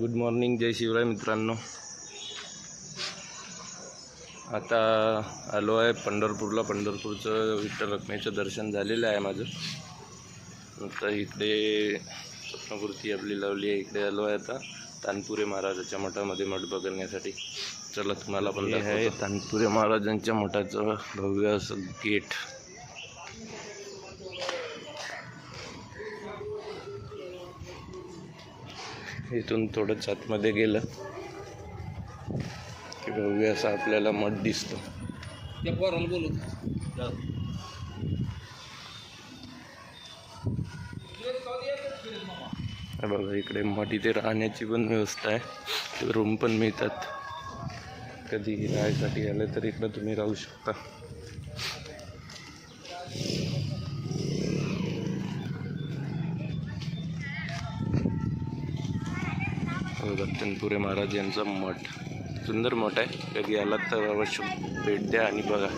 Good morning जय शिवराय मित्रांनो. आता आलो आहे पंढरपूरला. पंढरपूरचं विठ्ठल रखमेचं दर्शन झालेलं आहे माझं. आता इकडे स्वप्नपूर्ती आपली लावली आहे. इकडे आलो आहे आता तानपुरे महाराजाच्या मठामध्ये मठ बघण्यासाठी. चला तुम्हाला पण आहे तानपुरे महाराजांच्या मठाचं भव्य असं गेट. इथून थोडंच आतमध्ये गेलं की भव्य असा आपल्याला मठ दिसतो. त्या पोराला बोलत हे बघा इकडे मठ इथे राहण्याची पण व्यवस्था आहे. रूम पण मिळतात. कधी राहायसाठी आलं तर इकडं तुम्ही राहू शकता. हो, हे महाराज यांचा मठ. सुंदर मठ आहे. कधी आलात तर अवश्य भेट द्या आणि बघा.